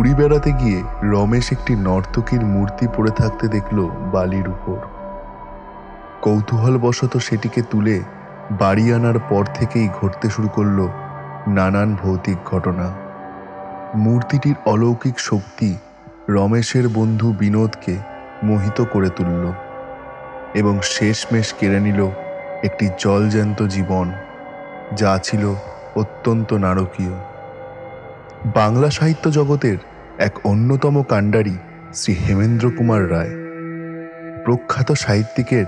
পুরী বেড়াতে গিয়ে রমেশ একটি নর্তকীর মূর্তি পড়ে থাকতে দেখল বালির উপর। কৌতূহলবশত সেটিকে তুলে বাড়ি আনার পর থেকেই ঘটতে শুরু করল নানান ভৌতিক ঘটনা। মূর্তিটির অলৌকিক শক্তি রমেশের বন্ধু বিনোদকে মোহিত করে তুলল এবং শেষমেশ কেড়ে নিল একটি জলজ্যান্ত জীবন, যা ছিল অত্যন্ত নারকীয়। বাংলা সাহিত্য জগতের এক অন্যতম কাণ্ডারী শ্রী হেমেন্দ্র কুমার রায়। প্রখ্যাত সাহিত্যিকের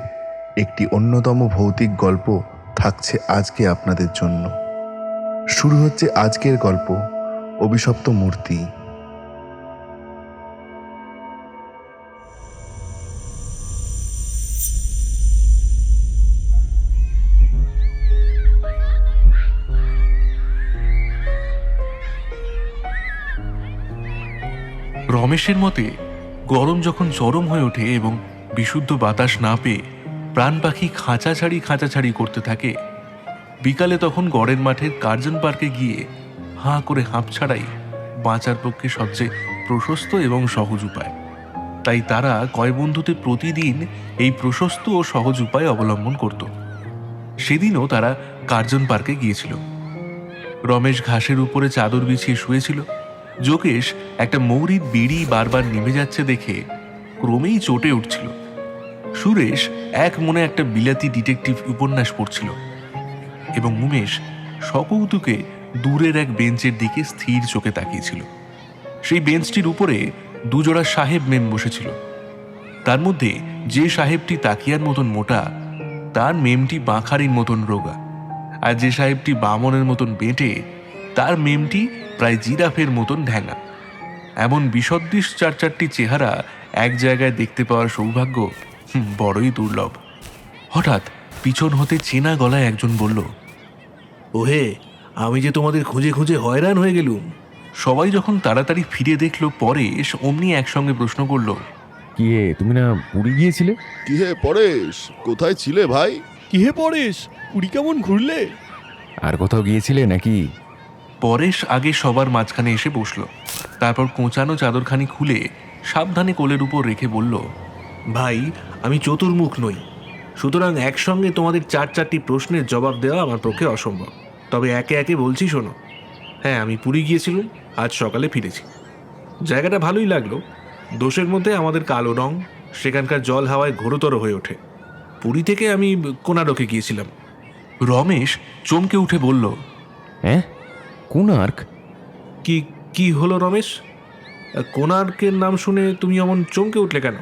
একটি অন্যতম ভৌতিক গল্প থাকছে আজকে আপনাদের জন্য। শুরু হচ্ছে আজকের গল্প, অভিশপ্ত মূর্তি। রমেশের মতে, গরম যখন চরম হয়ে ওঠে এবং বিশুদ্ধ বাতাস না পেয়ে প্রাণ পাখি খাঁচা ছাড়ি খাঁচা ছাড়ি করতে থাকে, বিকালে তখন গড়ের মাঠের কার্জন পার্কে গিয়ে হাঁ করে হাঁপ ছাড়াই বাঁচার পক্ষে সবচেয়ে প্রশস্ত এবং সহজ উপায়। তাই তারা কয় বন্ধুতে প্রতিদিন এই প্রশস্ত ও সহজ উপায় অবলম্বন করত। সেদিনও তারা কার্জন পার্কে গিয়েছিল। রমেশ ঘাসের উপরে চাদর বিছিয়ে শুয়েছিল। যোগেশ একটা মৌরির বিড়ি বারবার নেমে যাচ্ছে দেখে ক্রমেই চটে উঠছিল। সুরেশ এক মনে একটা বিলাতি ডিটেকটিভ উপন্যাস পড়ছিল এবং উমেশ সকৌতুকে দূরের এক বেঞ্চের দিকে স্থির চোখে তাকিয়েছিল। সেই বেঞ্চটির উপরে দুজোড়া সাহেব মেম বসেছিল। তার মধ্যে যে সাহেবটি তাকিয়ার মতন মোটা, তার মেমটি বাঁখারির মতন রোগা, আর যে সাহেবটি বামনের মতন বেঁটে, তার মেমটি প্রায় জিরাফের মতন ঢ্যাঙা এমন বিসদৃশ চার চারটি চেহারা এক জায়গায় দেখতে পাওয়ার সৌভাগ্য হুম, বড়ই দুর্লভ। হঠাৎ পিছন হতে চেনা গলায় একজন বলল ওহে আমি যে তোমাদের খুঁজে খুঁজে হয়রান হয়ে গেলুম। সবাই যখন তাড়াতাড়ি ফিরে দেখল পরেশ অমনি একসঙ্গে প্রশ্ন করল কি হে তুমি না পুরী গিয়েছিলে? কি হে পরেশ কোথায় ছিলে ভাই? কি হে পরেশ পুরী কেমন ঘুরলে? আর কোথাও গিয়েছিলে নাকি? পরেশ আগে সবার মাঝখানে এসে বসল। তারপর কোঁচানো চাদরখানি খুলে সাবধানে কোলের উপর রেখে বলল, ভাই, আমি চতুর্মুখ নই। সুতরাং একসঙ্গে তোমাদের চার চারটি প্রশ্নের জবাব দেওয়া আমার পক্ষে অসম্ভব। তবে একে একে বলছি, শোনো। হ্যাঁ আমি পুরী গিয়েছিলাম, আজ সকালে ফিরেছি। জায়গাটা ভালোই লাগল। দোষের মধ্যে আমাদের কালো রং, সেখানকার জল হাওয়ায় ঘোরতর হয়ে ওঠে। পুরী থেকে আমি কোনারকে গিয়েছিলাম। রমেশ চমকে উঠে বলল হ্যাঁ কোনার্ক কি কি হলো রমেশ? কোনার্কের নাম শুনে তুমি এমন চমকে উঠলে কেন?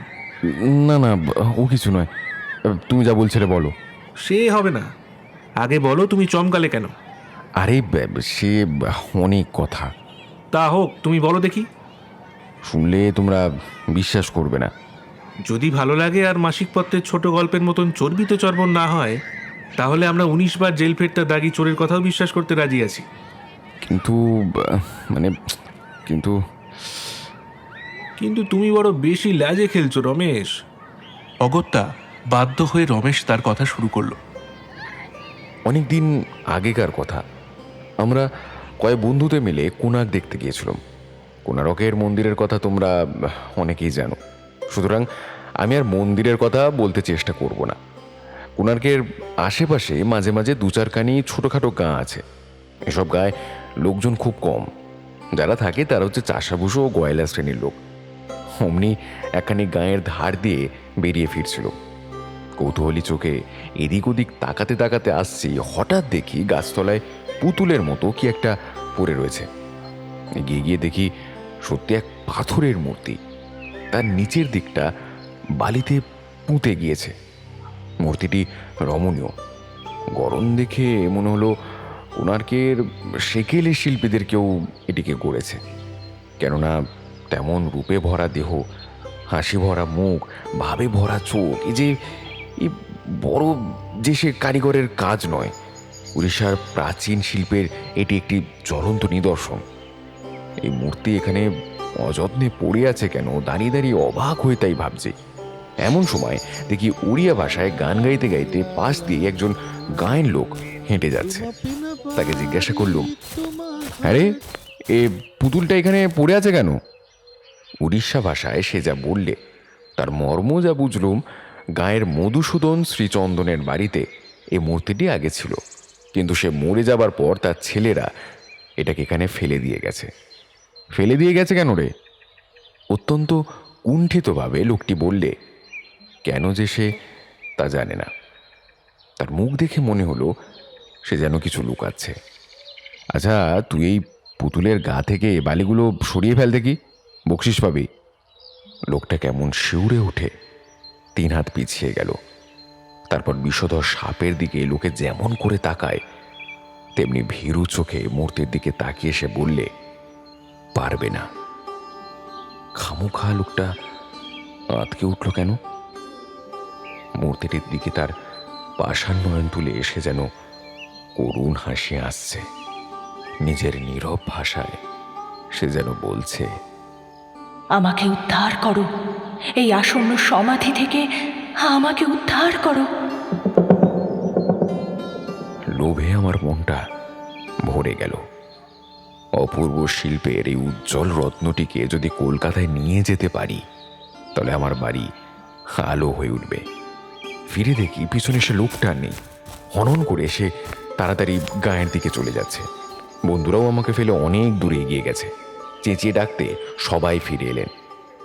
না না ও কিছু নয়। তুমি যা বলছিলে বলো। সে হবে না। আগে বলো তুমি চমকালে কেন? আরে সে অনেক কথা। তা হোক তুমি বলো দেখি। শুনলে তোমরা বিশ্বাস করবে না। যদি ভালো লাগে আর মাসিক পত্রের ছোট গল্পের মতন চর্বিত চর্বণ না হয় তাহলে আমরা উনিশ বার জেল ফেরটা দাগি চোরের কথাও বিশ্বাস করতে রাজি আছি। কিন্তু মানে কিন্তু কিন্তু তুমি বড় বেশি ল্যাজে খেলছো রমেশ। অগত্যা বাধ্য হয়ে রমেশ তার কথা শুরু করল। অনেক দিন আগেকার কথা। আমরা কয়েক বন্ধুতে মিলে কোনার্ক দেখতে গিয়েছিলাম। কোনারকের মন্দিরের কথা তোমরা অনেকেই জানো। সুতরাং আমি আর মন্দিরের কথা বলতে চেষ্টা করব না। কোনার্কের আশেপাশে মাঝে মাঝে দু চারখানি ছোটোখাটো গাঁ আছে। এসব গায়ে লোকজন খুব কম। যারা থাকে তারা হচ্ছে চাষাভুষো ও গয়লা শ্রেণির লোক। অমনি একখানি গায়ের ধার দিয়ে বেরিয়ে ফিরছিল। কৌতূহলী চোখে এদিক ওদিক তাকাতে তাকাতে আসছি, হঠাৎ দেখি গাছতলায় পুতুলের মতো কি একটা পড়ে রয়েছে। এগিয়ে গিয়ে দেখি সত্যি এক পাথরের মূর্তি। তার নিচের দিকটা বালিতে পুঁতে গিয়েছে। মূর্তিটি রমণীয়। গরম দেখে মনে হলো কোনার্কের সেকেলে শিল্পীদের কেউ এটিকে গড়েছে কেননা তেমন রূপে ভরা দেহ, হাসি ভরা মুখ, ভাবে ভরা চোখ, এই যে, এই বড় যে সে কারিগরের কাজ নয়, উড়িষ্যার প্রাচীন শিল্পের এটি একটি জ্বলন্ত নিদর্শন। এই মূর্তি এখানে অযত্নে পড়ে আছে কেন? দাঁড়িয়ে দাঁড়িয়ে অবাক হয়ে তাই ভাবছে। এমন সময় দেখি উড়িয়া ভাষায় গান গাইতে গাইতে পাশ দিয়ে একজন গায়েন লোক হেঁটে যাচ্ছে। তাকে জিজ্ঞাসা করলুম আরে এ পুতুলটা এখানে পড়ে আছে কেন? উড়িষ্যা ভাষায় সে যা বললে, তার মর্ম যা বুঝলুম, গায়ের মধুসূদন শ্রীচন্দনের বাড়িতে এ মূর্তিটি আগে ছিল, কিন্তু সে মরে যাবার পর তার ছেলেরা এটাকে এখানে ফেলে দিয়ে গেছে। ফেলে দিয়ে গেছে কেন রে? অত্যন্ত কুণ্ঠিতভাবে লোকটি বললে, কেন যে সে তা জানে না? তার মুখ দেখে মনে হলো সে যেন কিছু লুকাচ্ছে। আচ্ছা তুই এই পুতুলের গা থেকে বালিগুলো সরিয়ে ফেল দেখি। বকশিস পাবি। লোকটা কেমন শিউরে উঠে তিন হাত পিছিয়ে গেল। তারপর বিষধর সাপের দিকে লোকে যেমন করে তাকায়, তেমনি ভীরু চোখে মূর্তির দিকে তাকিয়ে সে বললে, পারবে না। খামুখা লোকটা আতকে উঠল কেন? মূর্তিটির দিকে তার পাষাণ নয়ন তুলে এসে যেন করুণ হাসি আসছে। নিজের নীরব ভাষায় সে যেন বলছে আমাকে উদ্ধার করো। এই আসন্ন সমাধি থেকে আমাকে উদ্ধার করো। লোভে আমার মনটা ভরে গেল। অপূর্ব শিল্পের এই উজ্জ্বল রত্নটিকে যদি কলকাতায় নিয়ে যেতে পারি তাহলে আমার বাড়ি আলো হয়ে উঠবে। ফিরে দেখি পিছনে সে লোকটা নেই। হনন করে সে তাড়াতাড়ি গায়ের দিকে চলে যাচ্ছে। বন্ধুরাও আমাকে ফেলে অনেক দূরে এগিয়ে গেছে। চেঁচিয়ে ডাকতে সবাই ফিরে এলেন।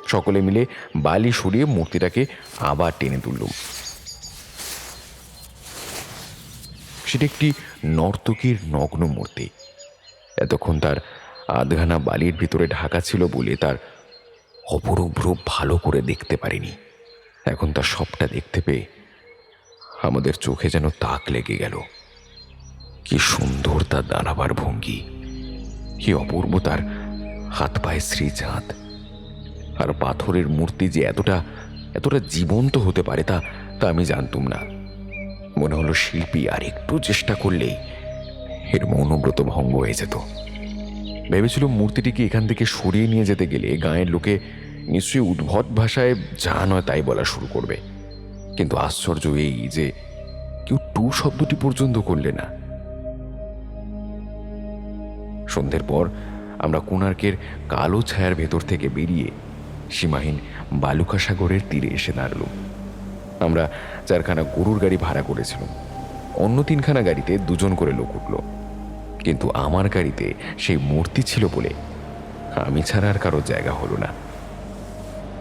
সকলে মিলে বালি সরিয়ে মূর্তিটাকে আবার টেনে তুললুম। সেটা একটি নর্তকীর নগ্ন মূর্তি। এতক্ষণ তার আধঘানা বালির ভিতরে ঢাকা ছিল বলে তার অপরূপ রূপ ভালো করে দেখতে পারিনি। এখন তার সবটা দেখতে পেয়ে আমাদের চোখে যেন তাক লেগে গেল। কি সুন্দর তার দাঁড়াবার ভঙ্গি। কি অপূর্ব তার হাত পায়ে শ্রীচাঁদ আর পাথরের মূর্তি যে এতটা এতটা জীবন্ত হতে পারে তা তা আমি জানতুম না। মনে হলো শিল্পী আর একটু চেষ্টা করলেই এর মৌনব্রত ভঙ্গ হয়ে যেত। ভেবেছিল মূর্তিটিকে এখান থেকে সরিয়ে নিয়ে যেতে গেলে গায়ের লোকে নিশ্চয়ই উদ্ভট ভাষায় যা নয় তাই বলা শুরু করবে। কিন্তু আশ্চর্য এই যে, কেউ টু শব্দটি পর্যন্ত করলে না। সন্ধ্যের পর আমরা কোণার্কের কালো ছায়ার ভেতর থেকে বেরিয়ে সীমাহীন বালুকা সাগরের তীরে এসে দাঁড়ালুম আমরা চারখানা গরুর গাড়ি ভাড়া করেছিলাম। অন্য তিনখানা গাড়িতে দুজন করে লোক উঠল। কিন্তু আমার গাড়িতে সেই মূর্তি ছিল বলে আমি ছাড়া আর কারও জায়গা হলো না।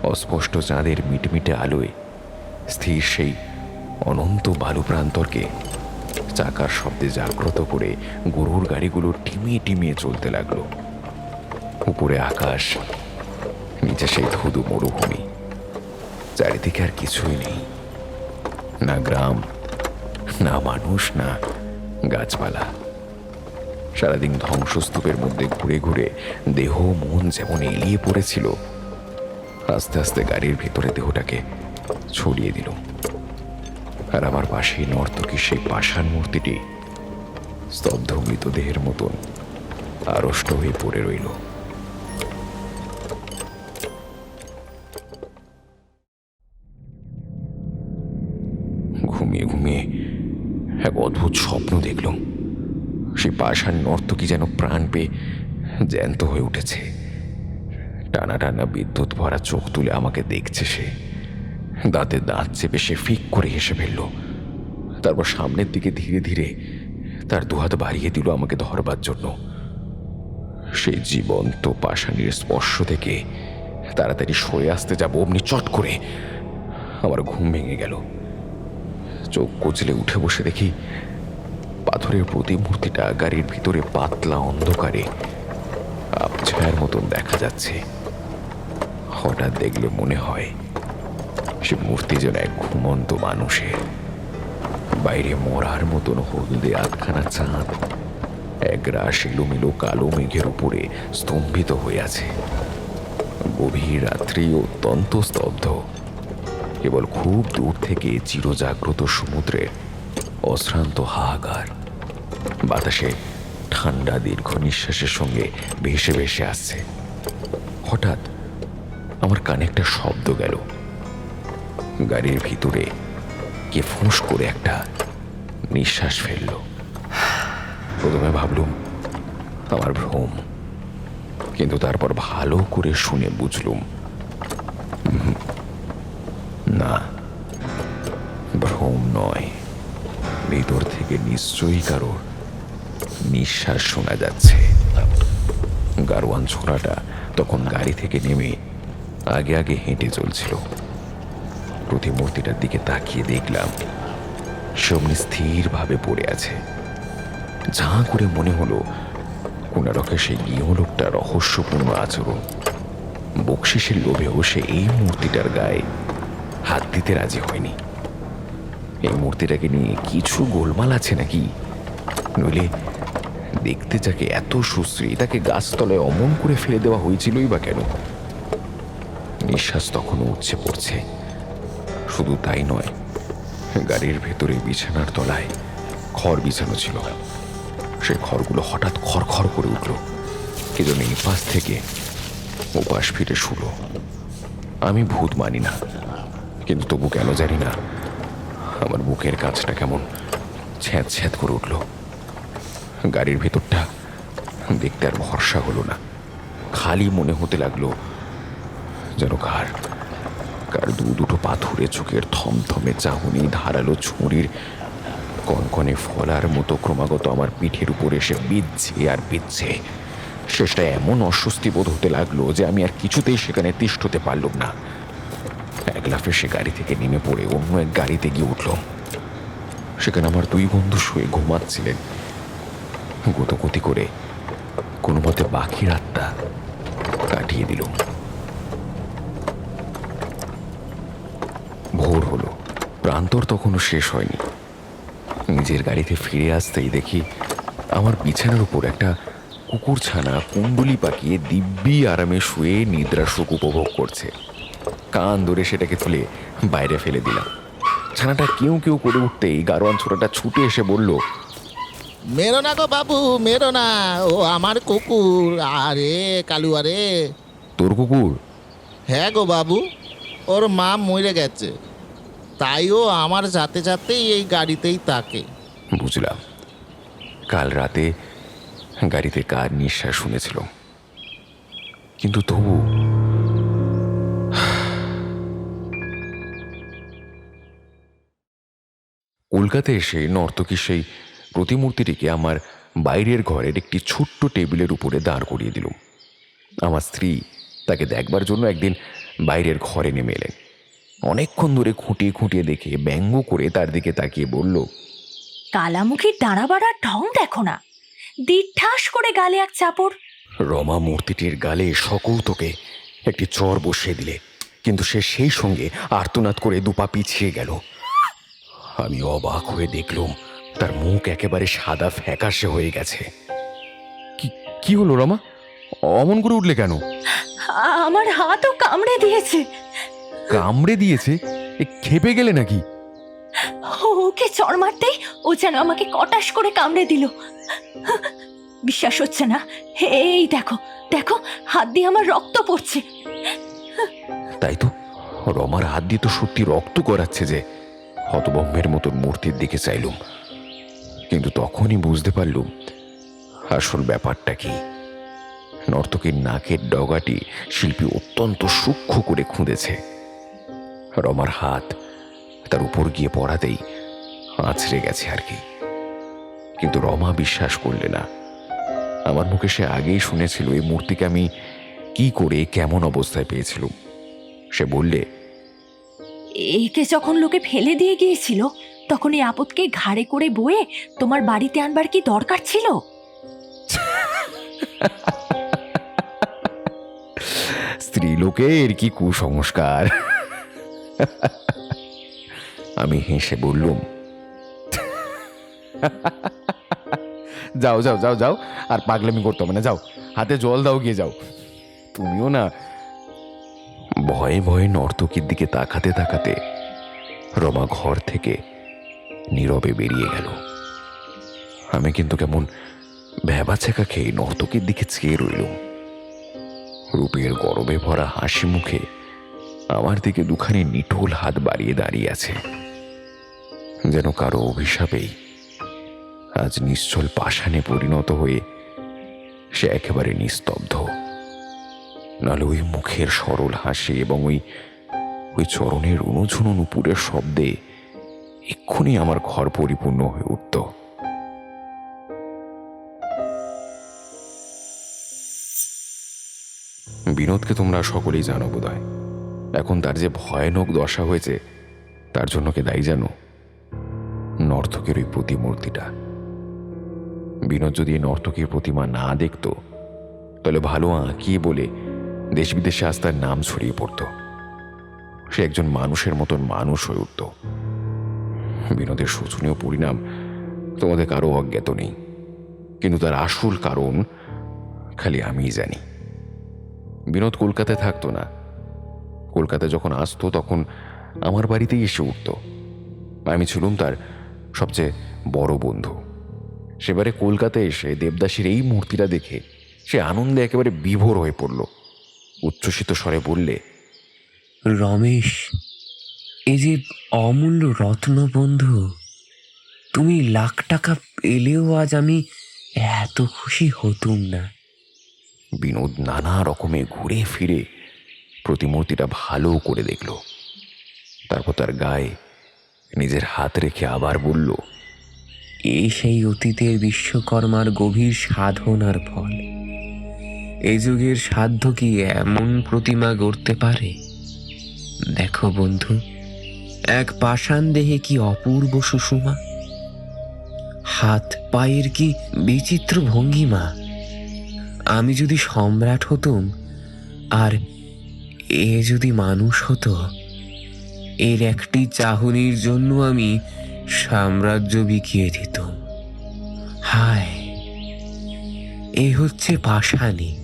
অস্পষ্ট চাঁদের মিটমিটে আলোয় স্থির সেই অনন্ত বালু প্রান্তরকে চাকার শব্দে জাগ্রত করে গরুর গাড়িগুলো টিমিয়ে টিমিয়ে চলতে লাগল। উপরে আকাশ, নিচে সেই ধুধু মরুভূমি। চারিদিকে আর কিছুই নেই। না গ্রাম, না মানুষ, না গাছপালা। সারাদিন ধ্বংসস্তূপের মধ্যে ঘুরে ঘুরে দেহ, মন যেমন এলিয়ে পড়েছিল, আস্তে আস্তে গাড়ির ভেতরে দেহটাকে ছড়িয়ে দিল। আর আমার পাশেই নর্তকীর সেই পাষাণ মূর্তিটি স্তব্ধ মৃতদেহের মতন আড়ষ্ট হয়ে পড়ে রইল। ঘুমিয়ে ঘুমিয়ে এক অদ্ভুত স্বপ্ন দেখলাম। সেই পাষাণ নর্তকী যেন প্রাণ পেয়ে জ্যান্ত হয়ে উঠেছে। টানা টানা বিদ্যুৎ ভরা চোখ তুলে আমাকে দেখছে সে। দাঁতে দাঁত চেপে সে ফিক করে হেসে ফেলল। তারপর সামনের দিকে ধীরে ধীরে তার দুহাত বাড়িয়ে দিল আমাকে ধরবার জন্য। সে জীবন্ত পাষাণীর স্পর্শ থেকে তাড়াতাড়ি সরে আসতে যাব অমনি চট করে। আমার ঘুম ভেঙে গেল। চোখ কচলে উঠে বসে দেখি পাথরের প্রতিমূর্তিটা গাড়ির ভিতরে পাতলা অন্ধকারে আবছায়ার মতন দেখা যাচ্ছে। হঠাৎ দেখলে মনে হয় সে মূর্তি যেন এক ঘুমন্ত মানুষের বাইরে মরার মতন হলদে আধখানা চাঁদ। এক রাশ এলোমেলো কালো মেঘের উপরে স্তম্ভিত হয়ে আছে। গভীর রাত্রি অত্যন্ত স্তব্ধ। কেবল খুব দূর থেকে চিরজাগ্রত সমুদ্রের অশ্রান্ত হাহাকার। বাতাসে ঠান্ডা দীর্ঘ নিঃশ্বাসের সঙ্গে ভেসে ভেসে আসছে। হঠাৎ আমার কানে একটা শব্দ গেল। গাড়ির ভিতরে কে ফোঁস করে একটা নিঃশ্বাস ফেলল। প্রথমে ভাবলুম, আমার ভ্রম। কিন্তু তারপর ভালো করে শুনে বুঝলুম, না, ভ্রম নয়। ভেতর থেকে নিশ্চয়ই কারোর নিঃশ্বাস শোনা যাচ্ছে। গারোয়ান ছোড়াটা তখন গাড়ি থেকে নেমে আগে আগে হেঁটে চলছিল। প্রতিমূর্তিটার দিকে তাকিয়ে দেখলাম সমনি স্থিরভাবে পড়ে আছে। যা করে মনে হলো কোনারকে সেই গৃহলোকটা রহস্যপূর্ণ আচরণ। বকশিসের লোভেও সে এই মূর্তিটার গায়ে হাত দিতে রাজি হয়নি। এই মূর্তিটাকে নিয়ে কিছু গোলমাল আছে নাকি? নইলে দেখতে যাকে এত সুশ্রী, তাকে গাছতলায় অমন করে ফেলে দেওয়া হয়েছিলই বা কেন? নিঃশ্বাস তখনও উঠছে পড়ছে। শুধু তাই নয়, গাড়ির ভেতরে বিছানার তলায় খড় বিছানো ছিল। সে খড়গুলো হঠাৎ খড়খড় করে উঠল। কে যেন এপাশ থেকে ওপাশ ফিরে শুলো। আমি ভূত মানি না, কিন্তু তবু কেন জানি না আমার বুকের কাছটা কেমন ছ্যাঁত ছ্যাঁত করে উঠল। গাড়ির ভেতরটা দেখতে আর ভরসা হলো না। খালি মনে হতে লাগল যেন কার কার দু দুটো পাথুরে চোখের থমথমে চাহনি, ধারালো ছুরির কনকনে ফলার মতো ক্রমাগত আমার পিঠের উপর এসে বিচ্ছে আর বিচ্ছে শেষটা এমন অস্বস্তি বোধ হতে লাগল যে আমি আর কিছুতেই সেখানে তিষ্ঠতে পারলাম না। এক লাফে সে গাড়ি থেকে নেমে পড়ে অন্য এক গাড়িতে গিয়ে উঠল। সেখানে আমার দুই বন্ধু শুয়ে ঘুমাচ্ছিলেন। গতগতি করে কোনো মতে বাকি রাতটা কাটিয়ে দিলুম। প্রান্তর তখনও শেষ হয়নি। নিজের গাড়িতে ফিরে আসতেই দেখি আমার বিছানার উপর একটা কুকুর ছানা কুণ্ডলি পাকিয়ে দিব্যি আরামে শুয়ে নিদ্রা সুখ উপভোগ করছে। কান ধরে সেটাকে তুলে বাইরে ফেলে দিলাম। ছানাটা কেউ কেউ করে উঠতেই গারোয়ান ছোটাটা ছুটে এসে বলল মেরো না গো বাবু মেরো না। ও আমার কুকুর। আরে কালু আরে। তোর কুকুর? হ্যাঁ গো বাবু। ওর মা মরে গেছে। তাই ও আমার যাতে যাতেই এই গাড়িতেই তাকে বুঝলাম। কাল রাতে গাড়িতে কার নিঃশ্বাস শুনেছিল। কিন্তু তবু কলকাতায় এসে নর্তকী সেই প্রতিমূর্তিটিকে আমার বাইরের ঘরের একটি ছোট্ট টেবিলের উপরে দাঁড় করিয়ে দিল। আমার স্ত্রী তাকে দেখবার জন্য একদিন বাইরের ঘরে নেমে এলেন। অনেকক্ষণ ধরে খুঁটিয়ে খুঁটিয়ে দেখে ব্যঙ্গ করে তার দিকে তাকিয়ে বলল কালামুখীর দাঁড়াবাড়ার ঢং দেখো না। দিঠাস করে গালে এক চাপড়। রমা মূর্তিটির গালে সকৌতকে একটি চর বসিয়ে দিলে কিন্তু সে সেই সঙ্গে আর্তনাদ করে দুপা পিছিয়ে গেল। আমি অবাক হয়ে দেখলুম তার মুখ একেবারে সাদা ফ্যাকাশে হয়ে গেছে। কি কি হলো রমা? অমন করে উঠলে কেন? আমার হাতও কামড়ে দিয়েছে। কামড়ে দিয়েছে? এ খেপে গেলে নাকি? ওকে চড় মারতেই ও যেন আমাকে কটাস করে কামড়ে দিল। বিশ্বাস হচ্ছে না। এই দেখো দেখো হাত দিয়ে আমার রক্ত পড়ছে। তাই তো রমার হাত দিয়ে তো সত্যি রক্ত করাচ্ছে যে হতবম্বের মতো মূর্তির দিকে চাইলুম। কিন্তু তখনই বুঝতে পারলুম আসল ব্যাপারটা কি। নর্তকীর নাকের ডগাটি শিল্পী অত্যন্ত সূক্ষ্ম করে খুঁজেছে রমার হাত তার উপর গিয়ে পড়াতেই আছড়ে গেছে আর কি। কিন্তু রমা বিশ্বাস করলে না। আমার মুখে সে আগেই শুনেছিল এই মূর্তিকে আমি কি করে কেমন অবস্থায় পেয়েছিলুম। সে বললে একে যখন লোকে ফেলে দিয়ে গিয়েছিল তখন এই আপদকে ঘাড়ে করে বয়ে তোমার বাড়িতে আনবার কি দরকার ছিল? স্ত্রী লোকের কি কুসংস্কার। আমি হেসে বললুম। যাও যাও যাও যাও, আর পাগলামি করতে হবে না, যাও, হাতে জল দাও, গিয়ে যাও। তুমিও না ভয়ে ভয়ে নর্তকীর দিকে তাকাতে তাকাতে রমা ঘর থেকে নীরবে বেরিয়ে গেল। আমি কিন্তু কেমন ভ্যাবাচেকা খেয়ে নর্তকীর দিকে চেয়ে রইলুম। রূপের গরবে ভরা হাসি মুখে আমার দিকে দুখানি নিটোল হাত বাড়িয়ে দাঁড়িয়ে আছে। যেন কারও অভিশাপেই আজ নিশ্চল পাষাণে পরিণত হয়ে সে একেবারে নিস্তব্ধ। নাহলে ওই মুখের সরল হাসি এবং ওই ওই চরণের অনুঝুন নুপুরের শব্দে এক্ষুনি আমার ঘর পরিপূর্ণ হয়ে উঠত। বিনোদকে তোমরা সকলেই জানো বোধ এখন তার যে ভয়ানক দশা হয়েছে, তার জন্য কে দায়ী জানো? নর্তকের ওই প্রতিমূর্তিটা। বিনোদ যদি এই প্রতিমা না দেখতো, তাহলে ভালো আঁকিয়ে বলে দেশ বিদেশে আজ তার নাম ছড়িয়ে পড়ত। সে একজন মানুষের মতন মানুষ হয়ে উঠত। বিনোদের শোচনীয় পরিণাম তোমাদের কারও অজ্ঞাত নেই। কিন্তু তার আসল কারণ খালি আমিই জানি। বিনোদ কলকাতায় থাকতো না। কলকাতায় যখন আসতো তখন আমার বাড়িতেই এসে উঠত। আমি ছিলাম তার সবচেয়ে বড় বন্ধু। সেবারে কলকাতায় এসে দেবদাসীর এই মূর্তিটা দেখে সে আনন্দে একেবারে বিভোর হয়ে পড়ল। উচ্ছ্বসিত স্বরে বললে রমেশ এই যে অমূল্য রত্ন বন্ধু তুমি লাখ টাকা পেলেও আজ আমি এত খুশি হতুম না। বিনোদ নানা রকমে ঘুরে ফিরে প্রতিমূর্তিটা ভালো করে দেখল। তারপর তার গায়ে নিজের হাত রেখে আবার বলল এই সেই অতীতের বিশ্বকর্মার গভীর সাধনার ফল। এই যুগের সাধ্য কি এমন প্রতিমা গড়তে পারে? দেখো বন্ধু, এক পাষাণ দেহে কি অপূর্ব সুষমা? হাত পায়ের কি বিচিত্র ভঙ্গিমা? আমি যদি সম্রাট হতুম, আর এ যদি মানুষ হতো, এর একটি চাহনির জন্য আমি সাম্রাজ্য বিকিয়ে দিতাম। হায়, এ হচ্ছে পাষাণী।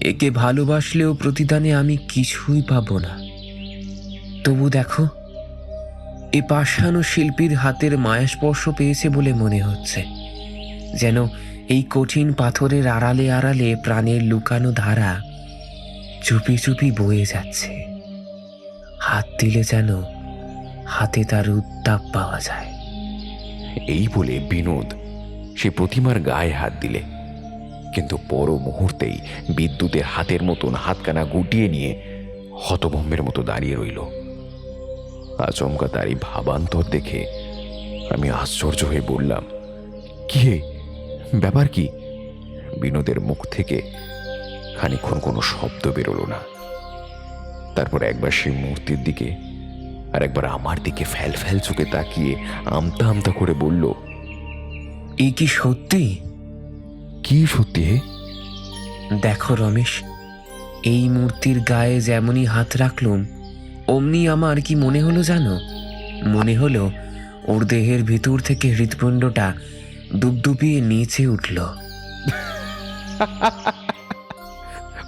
একে ভালোবাসলেও প্রতিদানে আমি কিছুই পাবো না। তবু দেখো, এ পাষাণ শিল্পীর হাতের মায়াস্পর্শ পেয়েছে বলে মনে হচ্ছে, যেন এই কঠিন পাথরের আড়ালে আড়ালে প্রাণের লুকানো ধারা চুপি চুপি বয়ে যাচ্ছে। হাত দিলে যেন হাতে তার উত্তাপ পাওয়া যায়। এই বলে বিনোদ সে প্রতিমার গায়ে হাত দিলে। কিন্তু পর মুহূর্তেই বিদ্যুতে হাতের মতন হাতকানা গুটিয়ে নিয়ে হতভম্বের মতো দাঁড়িয়ে রইল। আচমকা তার এই ভাবান্তর দেখে আমি আশ্চর্য হয়ে বললাম, কি ব্যাপার কি? বিনোদের মুখ থেকে খানিক্ষণ কোনো শব্দ বেরোলো না। তারপর একবার সেই মূর্তির দিকে আর একবার আমার দিকে ফ্যাল ফ্যাল চোখে তাকিয়ে আমতা আমতা করে বলল এ কি সত্যি? কি সত্যি হে? দেখো রমেশ এই মূর্তির গায়ে যেমনই হাত রাখলুম অমনি আমার কি মনে হলো জানো? মনে হলো ওর দেহের ভিতর থেকে হৃৎপিণ্ডটা দুবদুবিয়ে নিচে উঠল।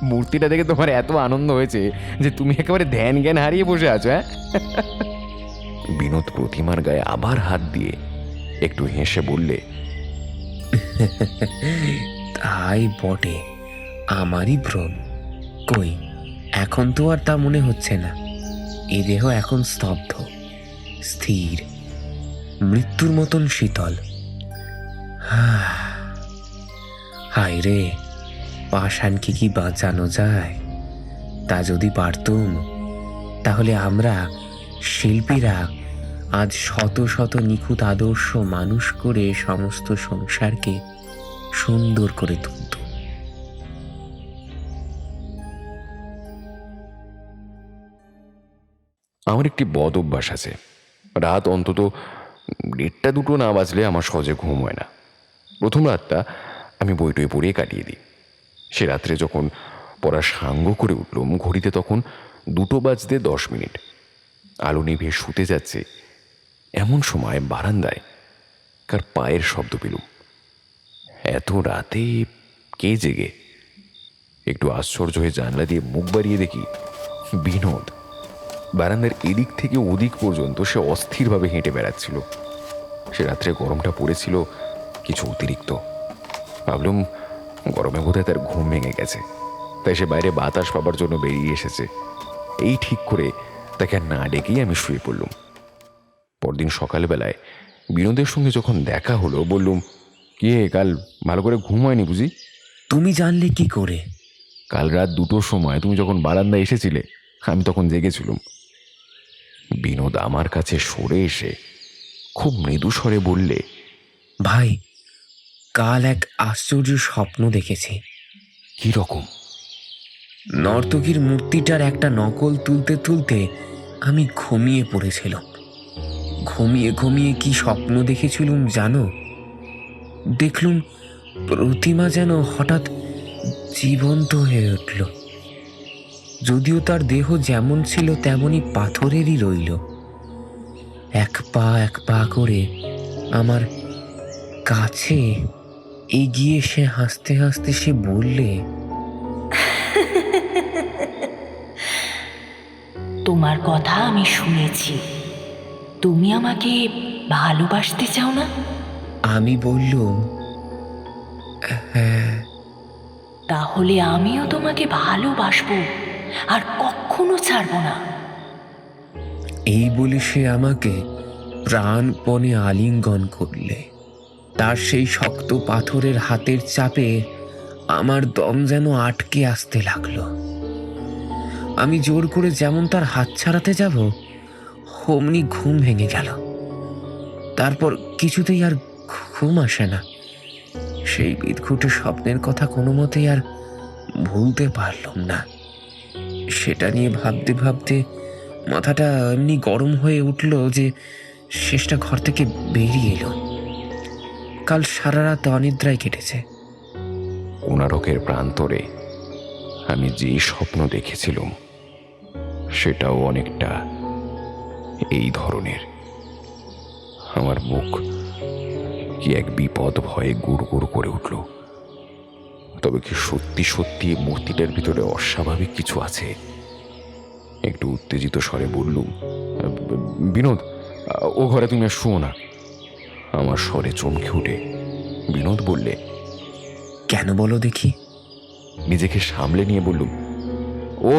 মূর্তিটা দেখে তোমার এত আনন্দ হয়েছে যে তুমি একেবারে ধ্যান জ্ঞান হারিয়ে বসে আছো হ্যাঁ? বিনোদ প্রতিমার গায়ে আবার হাত দিয়ে একটু হেসে বললে, তাই বটে, আমারই ভ্রম। কই, এখন তো আর তা মনে হচ্ছে না। এ দেহ এখন স্তব্ধ, স্থির, মৃত্যুর মতন শীতল। হায় রে। পাষাণকে কি বাঁচানো যায়, তা যদি পারতুম, তাহলে আমরা শিল্পীরা আজ শত শত নিখুঁত আদর্শ মানুষ করে সমস্ত সংসারকে সুন্দর করে তুলত আমার একটি বদ অভ্যাস আছে। রাত অন্তত দেড়টা দুটো না বাজলে আমার সহজে ঘুম হয় না। প্রথম রাতটা আমি বইটই পড়িয়ে কাটিয়ে দিই। সে রাত্রে যখন পড়া সাঙ্গ করে উঠলুম ঘড়িতে তখন দুটো বাজতে দশ মিনিট। আলো নিভিয়ে শুতে যাচ্ছে এমন সময় বারান্দায় কার পায়ের শব্দ পেলুম। এত রাতে কে জেগে? একটু আশ্চর্য হয়ে জানলা দিয়ে মুখ বাড়িয়ে দেখি বিনোদ। বারান্দার এদিক থেকে ওদিক পর্যন্ত সে অস্থিরভাবে হেঁটে বেড়াচ্ছিল। সে রাত্রে গরমটা পড়েছিল কিছু অতিরিক্ত। ভাবলুম গরমে বোধহয় তার ঘুম ভেঙে গেছে। তাই সে বাইরে বাতাস পাবার জন্য বেরিয়ে এসেছে। এই ঠিক করে তাকে আর না ডেকেই আমি শুয়ে পড়লুম। পরদিন সকালবেলায় বিনোদের সঙ্গে যখন দেখা হলো বললুম কে কাল ভালো করে ঘুম হয়নি বুঝি? তুমি জানলে কি করে? কাল রাত দুটোর সময় তুমি যখন বারান্দায় এসেছিলে আমি তখন জেগেছিলুম। বিনোদ আমার কাছে সরে এসে খুব মৃদু স্বরে বললে ভাই কাল এক আশ্চর্য স্বপ্ন দেখেছি। কি রকম? নর্তকীর মূর্তিটার একটা নকল তুলতে তুলতে আমি ঘুমিয়ে পড়েছিলাম। ঘুমিয়ে ঘুমিয়ে কি স্বপ্ন দেখেছিলুম জানো? দেখলুম প্রতিমা যেন হঠাৎ জীবন্ত হয়ে উঠল। যদিও তার দেহ যেমন ছিল তেমনই পাথরেরই রইল। এক পা এক পা করে আমার কাছে এগিয়ে সে হাসতে হাসতে সে বললে তোমার কথা আমি শুনেছি। তুমি আমাকে ভালোবাসতে চাও না? আমি বললুম হ্যাঁ। তাহলে আমিও তোমাকে ভালোবাসবো আর কখনো ছাড়বো না। এই বলে সে আমাকে প্রাণপণে আলিঙ্গন করলে। তার সেই শক্ত পাথরের হাতের চাপে আমার দম যেন আটকে আসতে লাগল। আমি জোর করে যেমন তার হাত ছাড়াতে যাব, অমনি ঘুম ভেঙে গেল। তারপর কিছুতেই আর ঘুম আসে না। সেই বিদঘুটে স্বপ্নের কথা কোনো মতেই আর ভুলতে পারলাম না। সেটা নিয়ে ভাবতে ভাবতে মাথাটা এমনি গরম হয়ে উঠল যে শেষটা ঘর থেকে বেরিয়ে এলো। কাল সারা রাত অনিদ্রায় কেটেছে। কোনারকের প্রান্তরে আমি যে স্বপ্ন দেখেছিলাম, সেটাও অনেকটা এই ধরনের। আমার মুখ কি এক বিপদ ভয়ে গুড় গুড় করে উঠল, তবে কি সত্যি সত্যি মূর্তিটার ভিতরে অস্বাভাবিক কিছু আছে? একটু উত্তেজিত স্বরে বললুম বিনোদ ও ঘরে তুমি আর শুও না। আমার স্বরে চমকে উঠে বিনোদ বললে কেন বলো দেখি? নিজেকে সামলে নিয়ে বললুম ও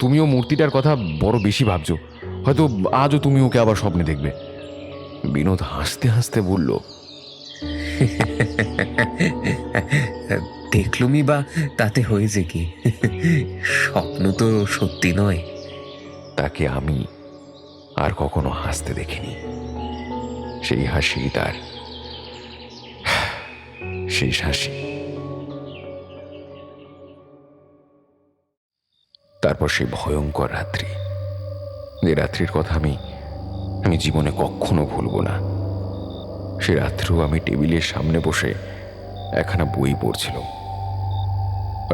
তুমিও মূর্তিটার কথা বড় বেশি ভাবছ। হয়তো আজও তুমি ওকে আবার স্বপ্নে দেখবে। বিনোদ হাসতে হাসতে বলল দেখলুমই বা তাতে হয়েছে কি? স্বপ্ন তো সত্যি নয়। তাকে আমি আর কখনো হাসতে দেখিনি। সেই হাসি তার। শেষ হাসি। তারপর সেই ভয়ঙ্কর রাত্রি। যে রাত্রির কথা আমি আমি জীবনে কখনো ভুলবো না। সে রাত্রেও আমি টেবিলের সামনে বসে একখানা বই পড়ছিলাম।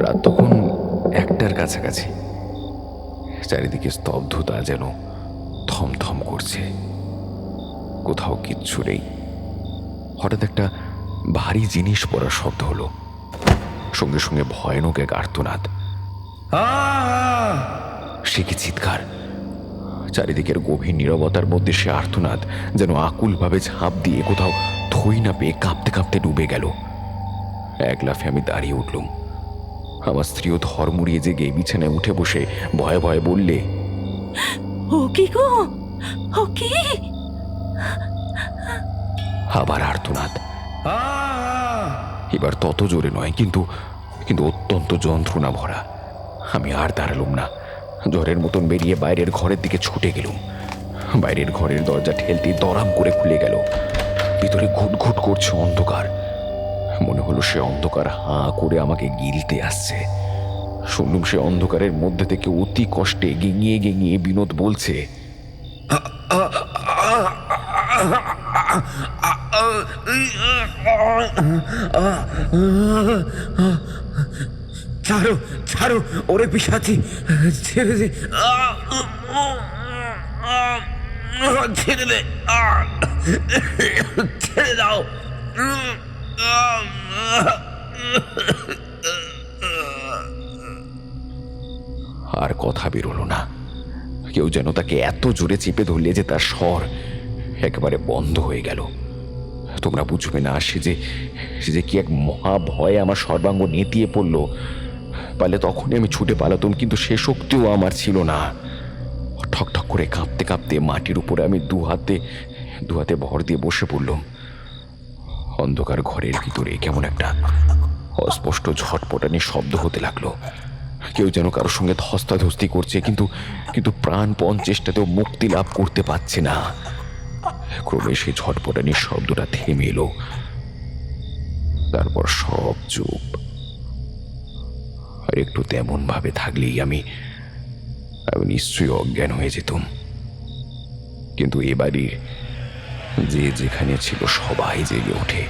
রাত তখন একটার কাছাকাছি। চারিদিকে স্তব্ধতা যেন থমথম করছে। কোথাও কিচ্ছু নেই। হঠাৎ একটা ভারী জিনিস পড়ার শব্দ হলো। সঙ্গে সঙ্গে ভয়ানক এক আর্তনাদ। সে কি চিৎকার? চারিদিকের গভীর নীরবতার মধ্যে সে আর্তনাদ যেন আকুলভাবে ঝাঁপ দিয়ে কোথাও থই না পেয়ে কাঁপতে কাঁপতে ডুবে গেল। এক লাফে আমি দাঁড়িয়ে উঠলুম। আমার স্ত্রীও ধর্মুড়িয়ে জেগে বিছানায় উঠে বসে ভয়ে ভয়ে বললে, ও কি গো? ও কি? আবার আর্তনাদ। এবার তত জোরে নয় কিন্তু কিন্তু অত্যন্ত যন্ত্রণা ভরা। আমি আর দাঁড়ালুম না। জ্বরের মতন বেরিয়ে বাইরের ঘরের দিকে ছুটে গেলুম। বাইরের ঘরের দরজা ঠেলতে দরাম করে খুলে গেল। ভিতরে ঘুটঘুট করছে অন্ধকার। মনে হলো সে অন্ধকার হাঁ করে আমাকে গিলতে আসছে। শুনলুম সে অন্ধকারের মধ্যে থেকে অতি কষ্টে গেঙিয়ে গেঙিয়ে বিনোদ বলছে ছাড়ো ছাড়ো, ওরে পিসাচি, ছেড়ে দে। ছেড়ে দে। ছেড়ে দাও। আর কথা বেরোলো না। কেউ যেন তাকে এত জোরে চেপে ধরলে যে তার স্বর একেবারে বন্ধ হয়ে গেল। তোমরা বুঝবে না সে যে সে যে কি এক মহা ভয়ে আমার সর্বাঙ্গ নেতিয়ে পড়ল। পারলে তখনই আমি ছুটে পালাতাম, কিন্তু সে শক্তিও আমার ছিল না। ঠক ঠক করে কাঁপতে কাঁপতে মাটির উপরে আমি দু হাতে দু হাতে ভর দিয়ে বসে পড়লাম। অন্ধকার ঘরের ভিতরে কেমন একটা অস্পষ্ট ঝটপটানি শব্দ হতে লাগল। কেউ যেন কারোর সঙ্গে ধস্তাধস্তি করছে, কিন্তু কিন্তু প্রাণপণ চেষ্টাতেও মুক্তি লাভ করতে পারছে না। ক্রমে সেই ঝটপটানির শব্দটা থেমে এলো। তারপর সব চুপ। আর একটু তেমন ভাবে থাকলেই আমি আমি নিশ্চয়ই অজ্ঞান হয়ে যেতাম। কিন্তু এবারই যে যেখানে ছিল সবাই জেগে ওঠে।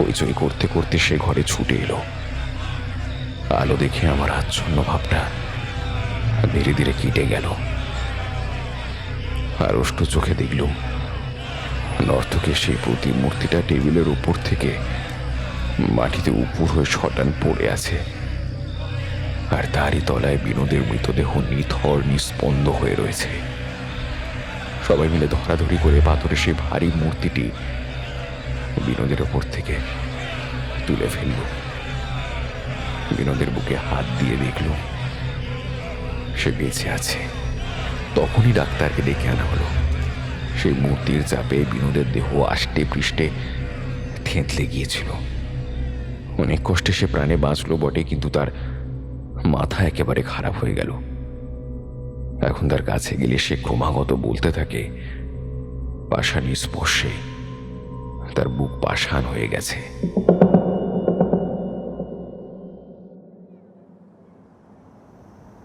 হইচই করতে করতে সে ঘরে ছুটে এলো। আলো দেখে আমার আচ্ছন্ন ভাবটা ধীরে ধীরে কেটে গেল। আর অষ্ট চোখে দেখলুম নর্তকে সেই প্রতিমূর্তিটা টেবিলের উপর থেকে মাটিতে উপর হয়ে শটান পড়ে আছে। আর তারই তলায় বিনোদের মৃতদেহ নিথর, নিস্পন্দ হয়ে রয়েছে। সবাই মিলে ধরাধরি করে পাথরের সেই ভারী মূর্তিটি বিনোদের ওপর থেকে তুলে ফেলল। বিনোদের বুকে হাত দিয়ে দেখল, সে বেঁচে আছে। তখনই ডাক্তারকে ডেকে আনা হলো। সেই মূর্তির চাপে বিনোদের দেহ আষ্টে পৃষ্ঠে থেঁতলে গিয়েছিল। অনেক কষ্টে সে প্রাণে বাঁচলো বটে, কিন্তু তার মাথা একেবারে খারাপ হয়ে গেল। এখন তার কাছে গেলে সে ক্রমাগত বলতে থাকে, পাষাণী স্পর্শে তার বুক পাষাণ হয়ে গেছে।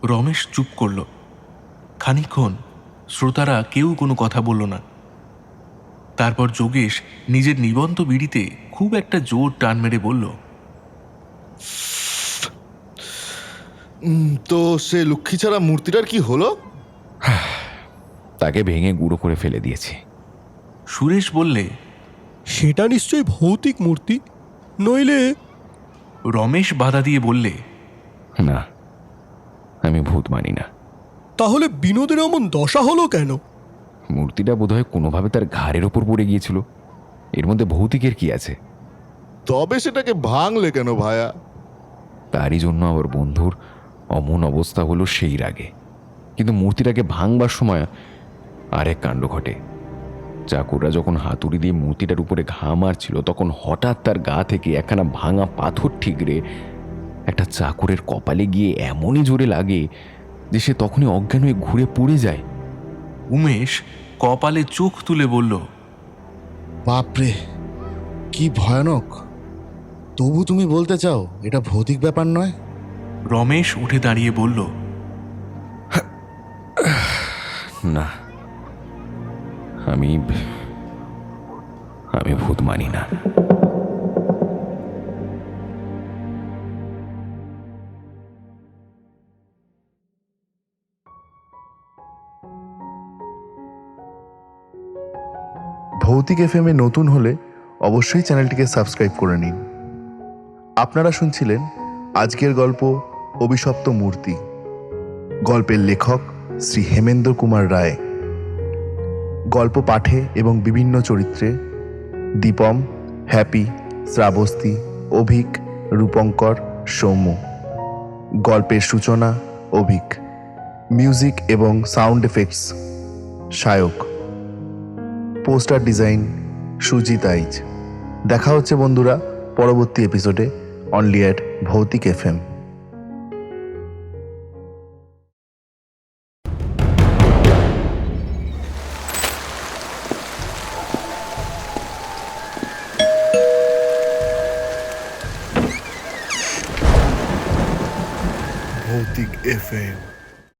রমেশ চুপ করল। খানিকক্ষণ শ্রোতারা কেউ কোনো কথা বলল না। তারপর যোগেশ নিজের নিবন্ত বিড়িতে খুব একটা জোর টান মেরে বলল তো সে লক্ষ্মী ছাড়া মূর্তিটার কি হলো? তাকে ভেঙে গুঁড়ো করে ফেলে দিয়েছে। সুরেশ বললে সেটা নিশ্চয়ই ভৌতিক মূর্তি নইলে রমেশ বাধা দিয়ে বললে না আমি ভূত মানি না। তাহলে বিনোদের এমন দশা হলো কেন? মূর্তিটা বোধহয় কোনোভাবে তার ঘাড়ের ওপর পড়ে গিয়েছিল। এর মধ্যে ভৌতিকের কি আছে? তবে সেটাকে ভাঙলে কেন ভায়া? তারই জন্য আমার বন্ধুর অমন অবস্থা হলো সেই রাগে। কিন্তু মূর্তিটাকে ভাঙবার সময় আরেক কাণ্ড ঘটে। চাকুররা যখন হাতুড়ি দিয়ে মূর্তিটার উপরে ঘা মারছিল তখন হঠাৎ তার গা থেকে একখানা ভাঙা পাথর ঠিকরে একটা চাকুরের কপালে গিয়ে এমনই জোরে লাগে যে সে তখনই অজ্ঞান হয়ে ঘুরে পড়ে যায়। উমেশ কপালে চোখ তুলে বলল বাপরে কি ভয়ানক। তবু তুমি বলতে চাও এটা ভৌতিক ব্যাপার নয়? রমেশ উঠে দাঁড়িয়ে বলল না আমি আমি ভূত মানি না। ভৌতিক এফএমে নতুন হলে অবশ্যই চ্যানেলটিকে সাবস্ক্রাইব করে নিন। আপনারা শুনছিলেন আজকের গল্প অভিশপ্ত মূর্তি। গল্পের লেখক শ্রী হেমেন্দ্র কুমার রায়। গল্প পাঠে এবং বিভিন্ন চরিত্রে দীপম, হ্যাপি, শ্রাবস্তি, অভিক, রূপঙ্কর, সৌম্য। গল্পের সূচনা অভিক। মিউজিক এবং sound effects. Shayak poster design Sujit Aich দেখা হচ্ছে বন্ধুরা পরবর্তী এপিসোডে অনলি অ্যাট ভৌতিক এফএম ভৌতিক